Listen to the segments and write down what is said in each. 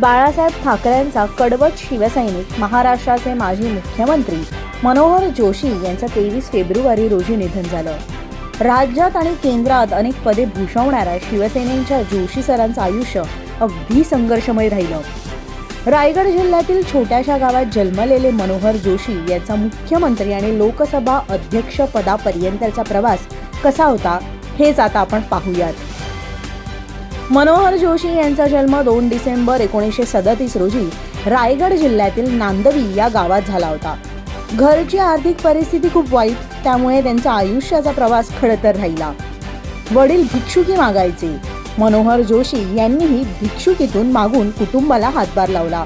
बाळासाहेब ठाकरेंचा कडवट शिवसैनिक महाराष्ट्राचे माजी मुख्यमंत्री मनोहर जोशी यांचं तेवीस फेब्रुवारी रोजी निधन झालं. राज्यात आणि केंद्रात अनेक पदे भूषवणाऱ्या शिवसेनेच्या जोशी सरांचं आयुष्य अगदी संघर्षमय राहिलं. रायगड जिल्ह्यातील छोट्याशा गावात जन्मलेले मनोहर जोशी यांचा मुख्यमंत्री आणि लोकसभा अध्यक्ष पदापर्यंतचा प्रवास कसा होता हेच आता आपण पाहूयात. मनोहर जोशी यांचा जन्म दोन डिसेंबर एकोणीसशे सदतीस रोजी रायगड जिल्ह्यातील नांदवी या गावात झाला होता. घरची आर्थिक परिस्थिती खूप वाईट त्यामुळे त्यांचा आयुष्याचा प्रवास खडतर राहिला. वडील भिक्षुकी मागायचे. मनोहर जोशी यांनीही भिक्षुकीतून मागून कुटुंबाला हातभार लावला.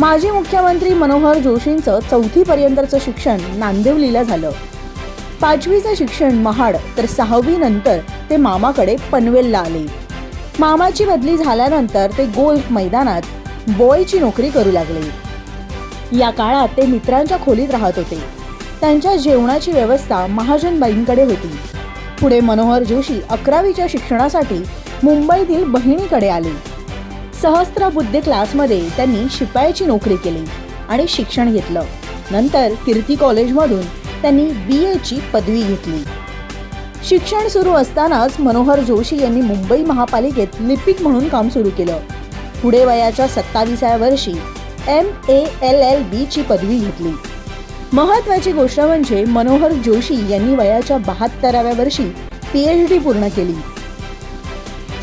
माजी मुख्यमंत्री मनोहर जोशींचं चौथीपर्यंतचं शिक्षण नांदिवलीला झालं. पाचवीचं शिक्षण महाड तर सहावी नंतर ते मामाकडे पनवेलला आले. मामाची बदली झाल्यानंतर ते गोल्फ मैदानात बॉयची नोकरी करू लागले. या काळात ते मित्रांच्या खोलीत राहत होते. त्यांच्या जेवणाची व्यवस्था महाजनबाईंकडे होती. पुढे मनोहर जोशी अकरावीच्या शिक्षणासाठी मुंबईतील बहिणीकडे आले. सहस्त्रबुद्धे क्लासमध्ये त्यांनी शिपायाची नोकरी केली आणि शिक्षण घेतलं. नंतर कीर्ती कॉलेजमधून त्यांनी बी एची पदवी घेतली. शिक्षण सुरू असतानाच मनोहर जोशी यांनी मुंबई महापालिकेत लिपिक म्हणून काम सुरू केलं. पुढे वयाच्या सत्तावीसाव्या वर्षी M A L L B ची पदवी घेतली. महत्वाची गोष्ट म्हणजे मनोहर जोशी यांनी वयाच्या बहात्तराव्या वर्षी पीएच डी पूर्ण केली.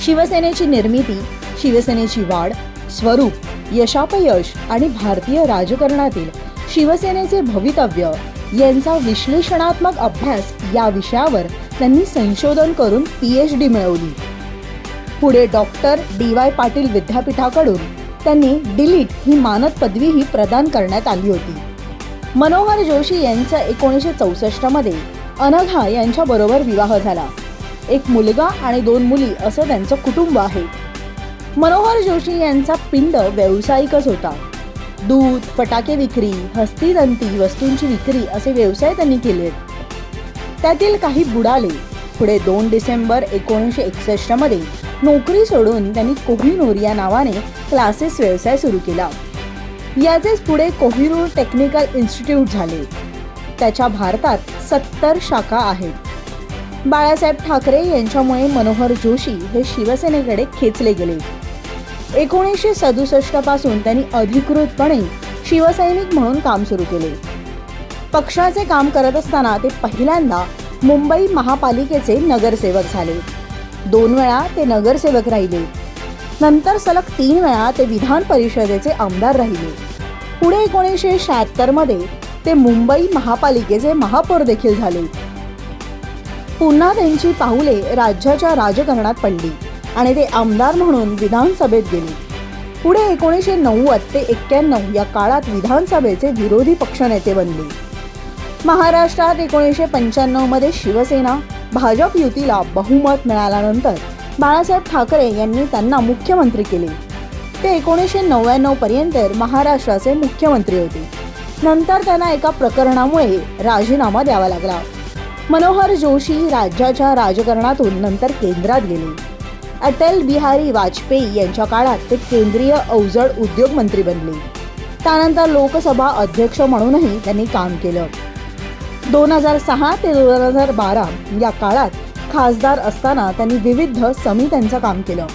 शिवसेनेची निर्मिती शिवसेनेची वाढ स्वरूप यशापयश आणि भारतीय राजकारणातील शिवसेनेचे भवितव्य यांचा विश्लेषणात्मक अभ्यास या विषयावर त्यांनी संशोधन करून पीएच डी मिळवली. पुढे डॉक्टर डी वाय पाटील विद्यापीठाकडून त्यांनी डिलीट ही मानद पदवीही प्रदान करण्यात आली होती. मनोहर जोशी यांचा एकोणीसशे चौसष्टमध्ये अनघा यांच्याबरोबर विवाह झाला. एक मुलगा आणि दोन मुली असं त्यांचं कुटुंब आहे. मनोहर जोशी यांचा पिंड व्यावसायिकच होता. दूध फटाके विक्री हस्तिदंती वस्तूंची विक्री असे व्यवसाय त्यांनी केले त्यातील काही बुडाले पुढे दोन डिसेंबर एकोणीसशे एकसष्टमध्ये नोकरी सोडून त्यांनी कोहिनूर या नावाने क्लासेस व्यवसाय सुरू केला. याचेच पुढे कोहिनूर टेक्निकल इन्स्टिट्यूट झाले. त्याच्या भारतात सत्तर शाखा आहेत. बाळासाहेब ठाकरे यांच्यामुळे मनोहर जोशी हे शिवसेनेकडे खेचले गेले. एकोणीसशे सदुसष्टपासून त्यांनी अधिकृतपणे शिवसैनिक म्हणून काम सुरू केले. पक्षाचे काम करत असताना ते पहिल्यांदा मुंबई महापालिकेचे नगरसेवक झाले. दोन वेळा ते नगरसेवक राहिले. नंतर सलग तीन वेळा ते विधान परिषदेचे आमदार राहिले. पुढे एकोणीसशे शहात्तरमध्ये ते मुंबई महापालिकेचे महापौर देखील झाले. पुन्हा त्यांची पाहुले राज्याच्या राजकारणात पडली. आणि ते आमदार म्हणून विधानसभेत गेले. पुढे एकोणीसशे नव्वद ते एक्क्याण्णव या काळात विधानसभेचे विरोधी पक्षनेते बनले. महाराष्ट्रात एकोणीसशे पंच्याण्णवमध्ये शिवसेना भाजप युतीला बहुमत मिळाल्यानंतर बाळासाहेब ठाकरे यांनी त्यांना मुख्यमंत्री केले. ते एकोणीसशे नव्याण्णव पर्यंत महाराष्ट्राचे मुख्यमंत्री होते. नंतर त्यांना एका प्रकरणामुळे राजीनामा द्यावा लागला. मनोहर जोशी राज्याच्या राजकारणातून नंतर केंद्रात गेले. अटल बिहारी वाजपेयी यांच्या काळात ते केंद्रीय अवजड उद्योग मंत्री बनले. त्यानंतर लोकसभा अध्यक्ष म्हणूनही त्यांनी काम केलं. दोन हजार सहा ते दोन हजार बारा या काळात खासदार असताना त्यांनी विविध समित्यांचं काम केलं.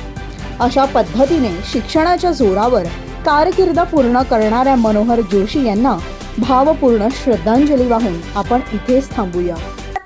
अशा पद्धतीने शिक्षणाच्या जोरावर कारकीर्द पूर्ण करणाऱ्या मनोहर जोशी यांना भावपूर्ण श्रद्धांजली वाहून आपण इथेच थांबूया.